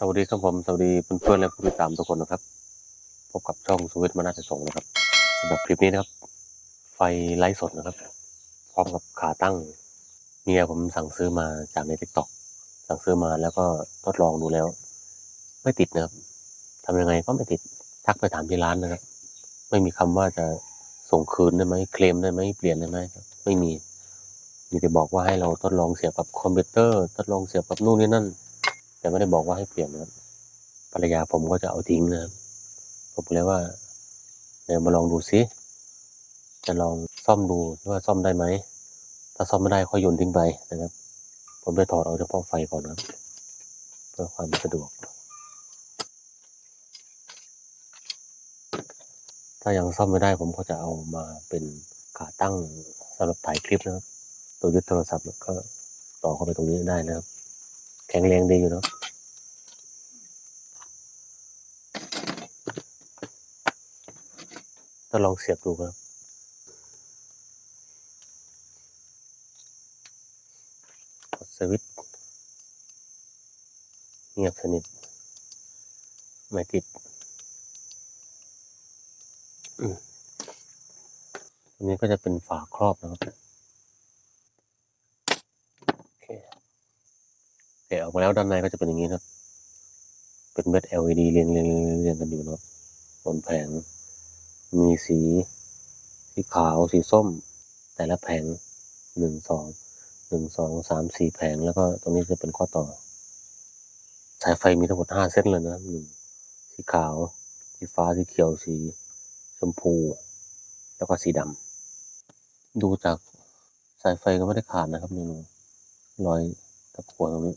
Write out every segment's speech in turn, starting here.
สวัสดีครับผมสวัสดีเพื่อนๆและผู้ติดตามทุกคนนะครับ พบกับช่องสวิตมานาจะส่งนะครับสำหรับคลิปนี้นะครับ ไฟไลฟ์สดนะครับ พร้อมกับขาตั้งเมียผมสั่งซื้อมาจากในทิกตอกสั่งซื้อมาแล้วก็ทดลองดูแล้ว ไม่ติดนะครับทำยังไงก็ไม่ติดทักไปถามที่ร้านนะครับ ไม่มีคำว่าจะส่งคืนได้ไหมเคลมได้ไหมเปลี่ยนได้ไหมครับไม่มีมีแต่บอกว่าให้เราทดลองเสียบกับคอมพิวเตอร์ ทดลองเสียบกับนู่นนี่นั่น แต่ไม่ได้บอกว่าให้เปลี่ยนนะครับภรรยาผมก็จะเอาทิ้งนะครับผมเลยว่าเดี๋ยวมาลองดูซิจะลองซ่อมดูว่าซ่อมได้ไหมถ้าซ่อมไม่ได้ค่อยโยนทิ้งไปนะครับ ผมจะถอดเอาเฉพาะไฟก่อนนะครับเพื่อความสะดวก ถ้ายังซ่อมไม่ได้ผมก็จะเอามาเป็นขาตั้งสำหรับถ่ายคลิปนะครับ ตัวยึดโทรศัพท์ก็ต่อเข้าไปตรงนี้ได้นะครับ แข็งแรงดีอยู่เนาะถ้าลองเสียบดูครับกดสวิตช์เงียบสนิท ไม่ติดอืมอันนี้ก็จะเป็นฝาครอบนะครับโอเค แกะออกมาแล้วด้านในก็จะเป็นอย่างนี้ครับ เป็นเม็ด LED เรียงเรียงเรียงกันอยู่นะบนแผง มีสีสีขาวสีส้ม แต่ละแผงหนึ่งสองหนึ่งสองสามสี่แผงแล้วก็ตรงนี้จะเป็นข้อต่อ สายไฟมีทั้งหมดห้าเส้นเลยนะหนึ่งสีขาว สีฟ้าสีเขียวสีชมพู แล้วก็สีดำดูจากสายไฟก็ไม่ได้ขาดนะครับนี่รอยตะกั่วตรงนี้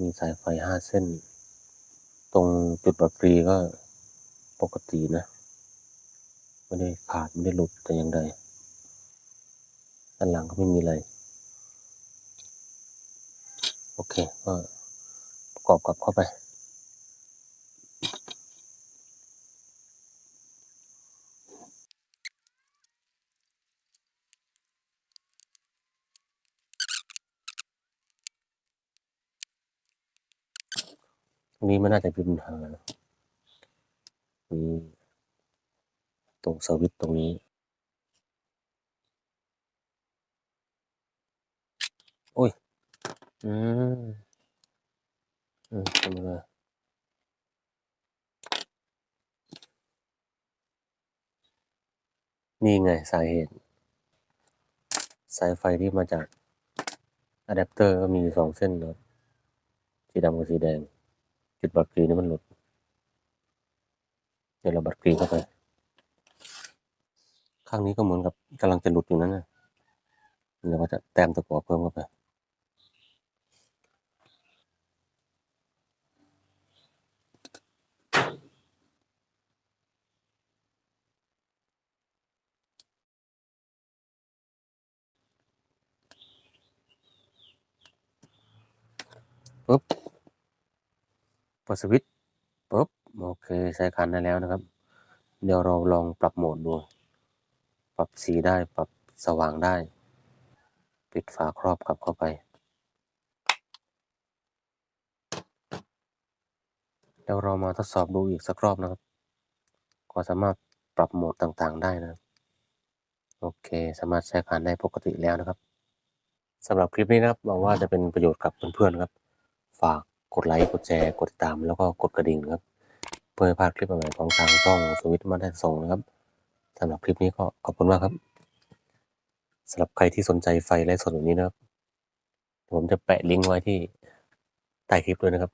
มีสายไฟห้าเส้น ตรงจุดบัตรกรีก็ปกตินะ ไม่ได้ขาดไม่ได้หลุดแต่อย่างใดด้านหลังก็ไม่มีอะไร โอเค ก็ประกอบกลับเข้าไป ตรงนี้ไม่น่าจะเป็นปัญหานะมีตรงสวิตตรงนี้ โอ้ย อืมอืมทำไมล่ะนี่ไงสาเหตุ สายไฟที่มาจากอะแดปเตอร์ก็มีสองเส้นเนอะสีดำกับสีแดง จุดบัตรกรีนี่มันหลุด เดี๋ยวเราบัตรกรีเข้าไป ข้างนี้ก็เหมือนกับกำลังจะหลุดอยู่นั่นนะเดี๋ยวก็จะแต้มตะกัวเพิ่มเข้าไปปุ๊บ เปิดสวิตช์ปุ๊บโอเคใช้คันได้แล้วนะครับ เดี๋ยวเราลองปรับโหมดดู ปรับสีได้ปรับสว่างได้ ปิดฝาครอบกลับเข้าไป เดี๋ยวเรามาทดสอบดูอีกสักรอบนะครับ ก็สามารถปรับโหมดต่างๆได้นะโอเคสามารถใช้การได้ปกติแล้วนะครับสำหรับคลิปนี้นะครับหวังว่าจะเป็นประโยชน์กับเพื่อนๆครับ ฝาก กดไลค์ กดแชร์กดติดตาม แล้วก็กดกระดิ่งครับ เพื่อไม่พลาดคลิปใหม่ๆของทางช่องสวิตมาได้ส่งนะครับสำหรับคลิปนี้ก็ขอบคุณมากครับสำหรับใครที่สนใจไฟไลฟ์สดแบบนี้นะครับ ผมจะแปะลิงก์ไว้ที่ใต้คลิปด้วยนะครับ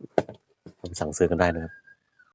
ผมสั่งซื้อกันได้นะครับ